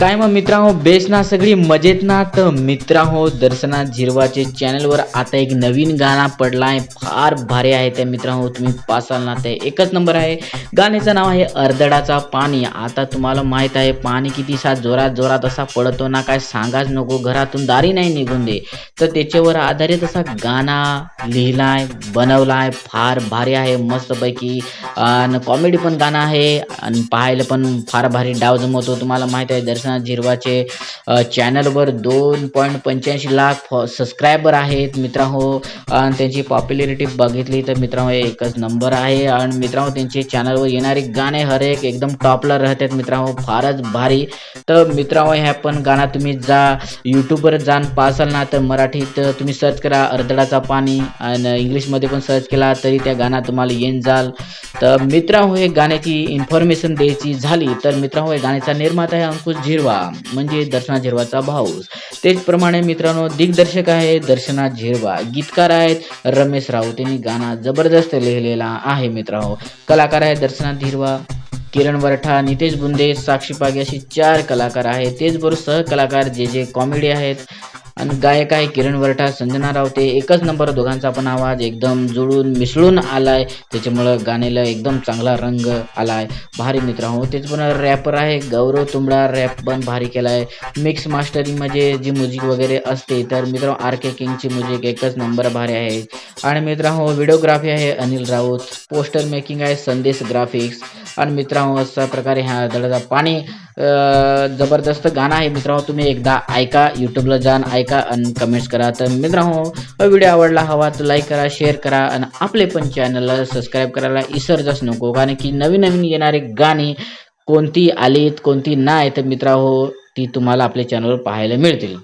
काय मग मित्रांनो बेस ना सगळी मजेत ना? तर मित्रांनो दर्शना झिरवाचे चॅनलवर आता एक नवीन गाणं पडलाय. फार भारी आहे त्या मित्रांनो तुम्ही पासाल ना ते. एकच नंबर आहे. गाण्याचं नाव आहे अर्धडाचा पाणी. आता तुम्हाला माहीत आहे पाणी किती सा जोरात जोरात असा पडतो ना? काय सांगाच नको घरातून दारी नाही निघून दे. तर त्याच्यावर आधारित असा गाणा लिहिलाय बनवलाय. फार भारी आहे मस्तपैकी. आणि कॉमेडी पण गाणं आहे. आणि पाहायला पण फार भारी डाव जमवतो. तुम्हाला माहीत आहे दर्शन झिरवाचे चॅनलवर दोन पॉईंट पंच्याऐंशी लाख फॉ सबस्क्रायबर आहेत. मित्रांनो आणि त्यांची पॉप्युलॅरिटी बघितली तर मित्रांनो एकच नंबर आहे. आणि मित्रांनो त्यांचे चॅनलवर येणारे गाणे हर एक एकदम टॉपला राहतात मित्रांनो फारच भारी. तर मित्रांनो ह्या पण गाणं तुम्ही जा यूट्यूबवर जाण पासाल ना तर मराठीत तुम्ही सर्च करा अर्धडाचा पाणी. आणि इंग्लिशमध्ये पण सर्च केला तरी त्या गाणं तुम्हाला येऊन जाल. तर मित्रांनो हे गाण्याची इन्फॉर्मेशन द्यायची झाली तर मित्रांनो हे गाण्याचा निर्माता आहे अंकुश झिरवा म्हणजे दर्शना झिरवाचा भाऊ. त्याचप्रमाणे मित्रांनो दिग्दर्शक आहे दर्शना झिरवा. गीतकार आहेत रमेश राऊत. यांनी गाणं जबरदस्त लिहिलेला आहे मित्रांनो. कलाकार आहे दर्शना झिरवा किरण वरठा नितेश बुंदे साक्षी पागे अशी चार कलाकार आहेत. तेचबरोबर सहकलाकार जे जे कॉमेडी आहेत. आणि गायक आहे किरण वरठा संजना रावते. एकच नंबर दोघांचा पण आवाज एकदम जुळून मिसळून आलाय. त्याच्यामुळं गाण्याला एकदम चांगला रंग आलाय. भारी मित्र हो तेच पण रॅपर आहे. गौरव तुंबडा रॅप पण भारी केलाय. मिक्स मास्टरिंग म्हणजे जी म्युझिक वगैरे असते तर मित्र आर के किंगची म्युझिक एकच नंबर भारी आहे. आणि मित्र हो व्हिडिओग्राफी आहे अनिल राऊत. पोस्टर मेकिंग आहे संदेश ग्राफिक्स आणि मित्रांनो अशा प्रकारे ह्या दडाचा पाणी अं, जबरदस्त गाणं आहे. मित्रांनो तुम्ही एकदा ऐका यूट्यूबला जाण ऐका आणि कमेंट्स करा. तर मित्रांनो व्हिडिओ आवडला हवा तर लाईक करा शेअर करा आणि आपले पण चॅनलला सबस्क्राईब करायला इसरच नको. कारण की नवीन नवीन येणारे गाणी कोणती आलीत कोणती नाही तर मित्रांनो ती तुम्हाला आपल्या चॅनलवर पाहायला मिळतील.